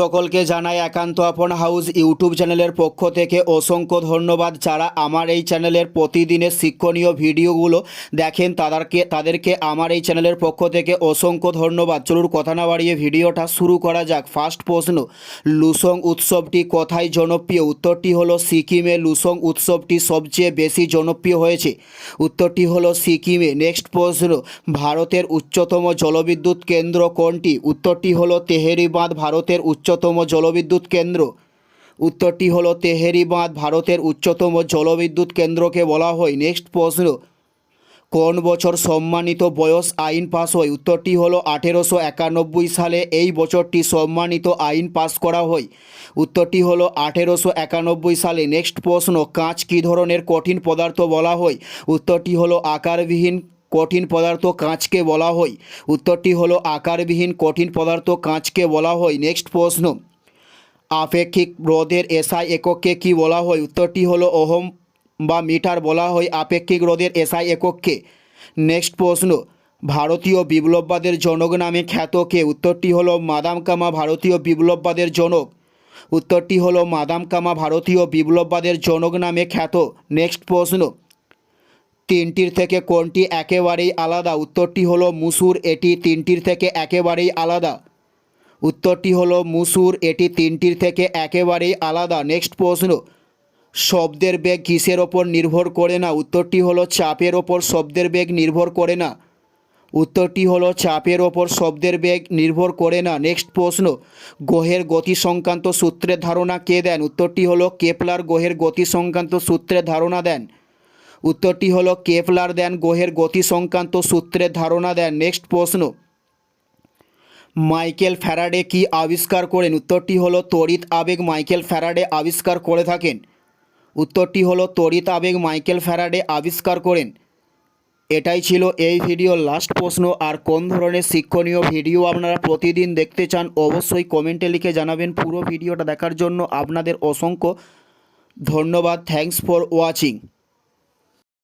সকলকে জানাই একান্ত আপন হাউস ইউটিউব চ্যানেলের পক্ষ থেকে অসংখ্য ধন্যবাদ। যারা আমার এই চ্যানেলের প্রতিদিনের শিক্ষণীয় ভিডিওগুলো দেখেন, তাদেরকে তাদেরকে আমার এই চ্যানেলের পক্ষ থেকে অসংখ্য ধন্যবাদ। চলুন কথা না বাড়িয়ে ভিডিওটা শুরু করা যাক। ফার্স্ট প্রশ্ন, লুসং উৎসবটি কোথায় জনপ্রিয়? উত্তরটি হলো সিকিমে। লুসং উৎসবটি সবচেয়ে বেশি জনপ্রিয় হয়েছে। উত্তরটি হলো সিকিমে। নেক্সট প্রশ্ন, ভারতের উচ্চতম জলবিদ্যুৎ কেন্দ্র কোনটি? উত্তরটি হলো তেহেরি বাঁধ ভারতের উচ্চতম জলবিদ্যুৎ কেন্দ্র। উত্তরটি হলো তেহেরি বাঁধ ভারতের উচ্চতম জলবিদ্যুৎ কেন্দ্রকে বলা হয়। নেক্সট প্রশ্ন। কোন বছর সম্মানিত বয়স আইন পাস হয়? উত্তরটি হলো আঠেরোশো একানব্বই সালে এই বছরটি সম্মানিত আইন পাস করা হয়। উত্তরটি হলো আঠেরোশো একানব্বই সালে। নেক্সট প্রশ্ন, কাঁচ কী ধরনের কঠিন পদার্থ বলা হয়? উত্তরটি হলো আকারবিহীন কঠিন পদার্থ কাঁচকে বলা হয়। উত্তরটি হলো আকারবিহীন কঠিন পদার্থ কাঁচকে বলা হয়। নেক্সট প্রশ্ন। আপেক্ষিক রোধের এসআই একককে কি বলা হয়? উত্তরটি হলো ওহম বা মিটার বলা হয় আপেক্ষিক রোধের এসআই একককে নেক্সট প্রশ্ন। ভারতীয় বিপ্লববাদের জনক নামে খ্যাত কে? উত্তরটি হলো মাদাম কামা ভারতীয় বিপ্লববাদের জনক। উত্তরটি হলো মাদাম কামা ভারতীয় বিপ্লববাদের জনক নামে খ্যাত। নেক্সট প্রশ্ন। তিনটির থেকে কোনটি একেবারেই আলাদা? উত্তরটি হলো মুসুর, এটি তিনটির থেকে একেবারেই আলাদা। উত্তরটি হলো মুসুর, এটি তিনটির থেকে একেবারেই আলাদা। নেক্সট প্রশ্ন। শব্দের বেগ কিসের ওপর নির্ভর করে না? উত্তরটি হলো চাপের ওপর শব্দের বেগ নির্ভর করে না। উত্তরটি হলো চাপের ওপর শব্দের বেগ নির্ভর করে না। নেক্সট প্রশ্ন। গ্রহের গতি সংক্রান্ত সূত্রের ধারণা কে দেন? উত্তরটি হলো কেপলার গ্রহের গতি সংক্রান্ত সূত্রের ধারণা দেন। উত্তরটি হলো কেপলার দেন, গ্রহের গতি সংক্রান্ত সূত্রের ধারণা দেন। নেক্সট প্রশ্ন। মাইকেল ফ্যারাডে কি আবিষ্কার করেন? উত্তরটি হলো তড়িৎ আবেগ মাইকেল ফ্যারাডে আবিষ্কার করে থাকেন। উত্তরটি হলো তড়িৎ আবেগ মাইকেল ফ্যারাডে আবিষ্কার করেন। এটাই ছিল এই ভিডিওর লাস্ট প্রশ্ন। আর কোন ধরনের শিক্ষণীয় ভিডিও আপনারা প্রতিদিন দেখতে চান, অবশ্যই কমেন্টে লিখে জানাবেন। পুরো ভিডিওটা দেখার জন্য আপনাদের অসংখ্য ধন্যবাদ। Thanks for watching